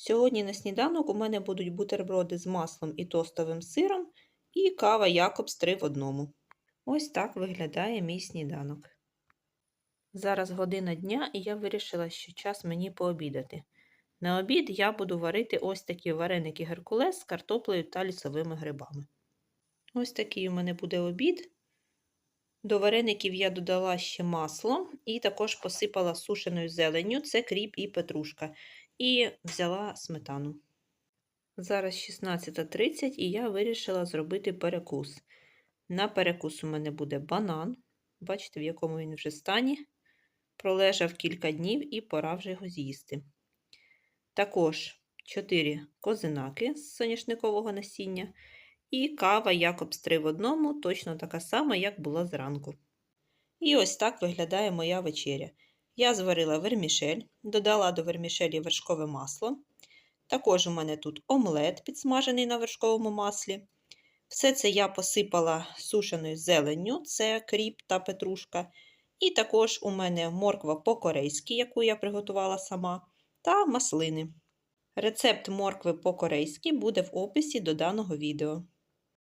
Сьогодні на сніданок у мене будуть бутерброди з маслом і тостовим сиром і кава Якобс 3 в одному. Ось так виглядає мій сніданок. Зараз година дня, і я вирішила, що час мені пообідати. На обід я буду варити ось такі вареники Геркулес з картоплею та лісовими грибами. Ось такий у мене буде обід. До вареників я додала ще масло і також посипала сушеною зеленню, це кріп і петрушка, і взяла сметану. Зараз 16.30 і я вирішила зробити перекус. На перекус у мене буде банан. Бачите, в якому він вже стані. Пролежав кілька днів і пора вже його з'їсти. Також 4 козинаки з соняшникового насіння. І кава Якобс 3 в одному, точно така сама, як була зранку. І ось так виглядає моя вечеря. Я зварила вермішель, додала до вермішелі вершкове масло. Також у мене тут омлет, підсмажений на вершковому маслі. Все це я посипала сушеною зеленню, це кріп та петрушка. І також у мене морква по-корейськи, яку я приготувала сама, та маслини. Рецепт моркви по-корейськи буде в описі до даного відео.